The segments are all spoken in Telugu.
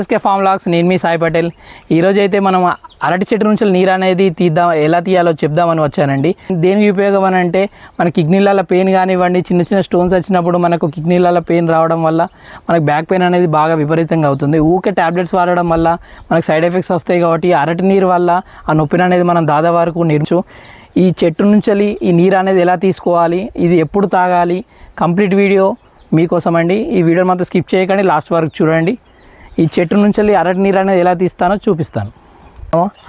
ఎస్కే ఫామ్ లాక్స్ నేను మీ సాయి పటేల్. ఈరోజు అయితే మనం అరటి చెట్టు నుంచి నీరు అనేది తీద్దాం ఎలా తీయాలో చెప్దామని వచ్చానండి. దేనికి ఉపయోగం అని అంటే మన కిడ్నీలలో పెయిన్ కానివ్వండి చిన్న చిన్న స్టోన్స్ వచ్చినప్పుడు మనకు కిడ్నీలలో పెయిన్ రావడం వల్ల మనకు బ్యాక్ పెయిన్ అనేది బాగా విపరీతంగా అవుతుంది. ఊకే ట్యాబ్లెట్స్ వాడడం వల్ల మనకు సైడ్ ఎఫెక్ట్స్ వస్తాయి కాబట్టి అరటి నీరు వల్ల ఆ నొప్పిని అనేది మనం దాదా వరకు నేర్చు ఈ చెట్టు నుంచి ఈ నీరు అనేది ఎలా తీసుకోవాలి ఇది ఎప్పుడు తాగాలి కంప్లీట్ వీడియో మీకోసం అండి ఈ వీడియో మాత్రం స్కిప్ చేయకండి లాస్ట్ వరకు చూడండి. ఈ చెట్టు నుంచి అరటి నీరు అనేది ఎలా తీస్తానో చూపిస్తాను.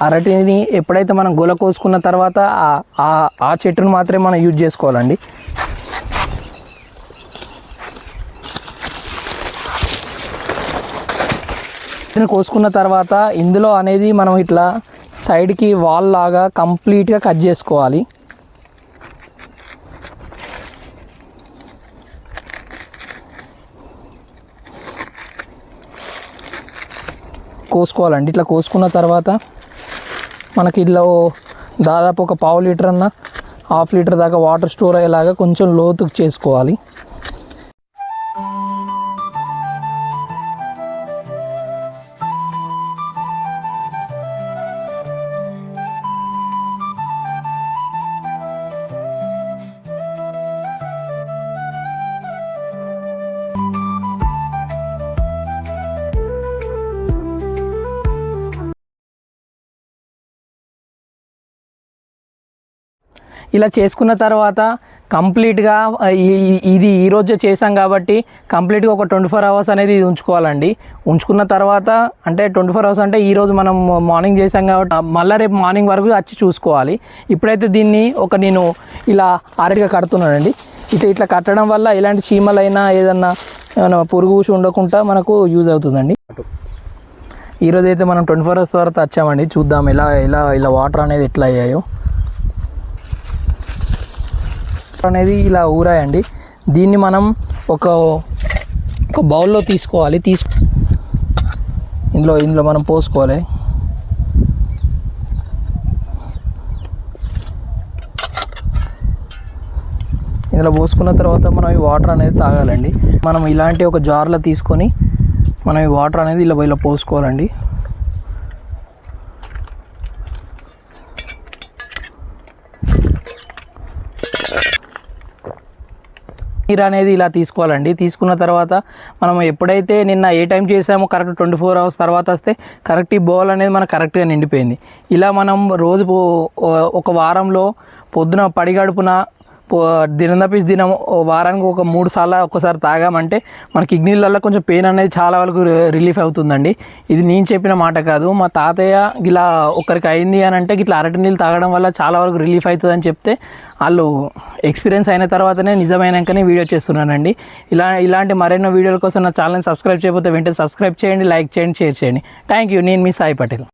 అరటిని ఎప్పుడైతే మనం గొల కోసుకున్న తర్వాత ఆ- ఆ- చెట్టును మాత్రమే మనం యూజ్ చేసుకోవాలండి. కోసుకున్న తర్వాత ఇందులో అనేది మనం ఇట్లా సైడ్కి వాల్ లాగా కంప్లీట్గా కట్ చేసుకోవాలి. కోసుకోవాలండి. ఇట్లా కోసుకున్న తర్వాత మనకి ఇట్లా దాదాపు ఒక పావు లీటర్ అన్న హాఫ్ లీటర్ దాకా వాటర్ స్టోర్ అయ్యేలాగా కొంచెం లోతుకు చేసుకోవాలి. ఇలా చేసుకున్న తర్వాత కంప్లీట్గా ఇది ఈరోజు చేసాం కాబట్టి కంప్లీట్గా ఒక ట్వంటీ ఫోర్ అవర్స్ అనేది ఇది ఉంచుకోవాలండి. ఉంచుకున్న తర్వాత అంటే ట్వంటీ ఫోర్ అవర్స్ అంటే ఈరోజు మనం మార్నింగ్ చేసాం కాబట్టి మళ్ళీ రేపు మార్నింగ్ వరకు వచ్చి చూసుకోవాలి. ఇప్పుడైతే దీన్ని ఒక నేను ఇలా అరటిగా కడుతున్నానండి. ఇట్లా ఇట్లా కట్టడం వల్ల ఎలాంటి చీమలైనా ఏదన్నా ఏమైనా పురుగు ఉండకుండా మనకు యూజ్ అవుతుందండి. ఈరోజు అయితే మనం ట్వంటీ ఫోర్ అవర్స్ తర్వాత వచ్చామండి. చూద్దాం ఇలా ఇలా ఇలా వాటర్ అనేది ఎట్లా అయ్యాయో. అనేది ఇలా ఊరాయండి. దీన్ని మనం ఒక ఒక బౌల్లో తీసుకోవాలి. తీసు ఇందులో ఇందులో మనం పోసుకోవాలి. ఇందులో పోసుకున్న తర్వాత మనం ఈ వాటర్ అనేది తాగాలండి. మనం ఇలాంటి ఒక జార్లో తీసుకొని మనం ఈ వాటర్ అనేది ఇలా ఇలా పోసుకోవాలండి. నీరు అనేది ఇలా తీసుకోవాలండి. తీసుకున్న తర్వాత మనం ఎప్పుడైతే నిన్న ఏ టైం చేసామో కరెక్ట్ ట్వంటీ ఫోర్ అవర్స్ తర్వాత వస్తే కరెక్ట్ ఈ బౌల్ అనేది మనకు కరెక్ట్గా నిండిపోయింది. ఇలా మనం రోజు ఒక వారంలో పొద్దున పడిగడుపున దినం తప్పించి దినం వారానికి ఒక మూడు సార్లు ఒక్కసారి తాగామంటే మన కిడ్నీలలో కొంచెం పెయిన్ అనేది చాలా వరకు రిలీఫ్ అవుతుందండి. ఇది నేను చెప్పిన మాట కాదు. మా తాతయ్య ఇలా ఒకరికి అయింది అని అంటే ఇట్లా అరటి నీళ్ళు తాగడం వల్ల చాలా వరకు రిలీఫ్ అవుతుంది అని చెప్తే వాళ్ళు ఎక్స్పీరియన్స్ అయిన తర్వాతనే నిజమైనాకనే వీడియో చేస్తున్నానండి. ఇలా ఇలాంటి మరెన్నో వీడియోల కోసం నా ఛానల్ని సబ్స్క్రైబ్ చేయకపోతే వెంటనే సబ్స్క్రైబ్ చేయండి లైక్ చేయండి షేర్ చేయండి. Thank you. నేను మీ సాయి పటేల్.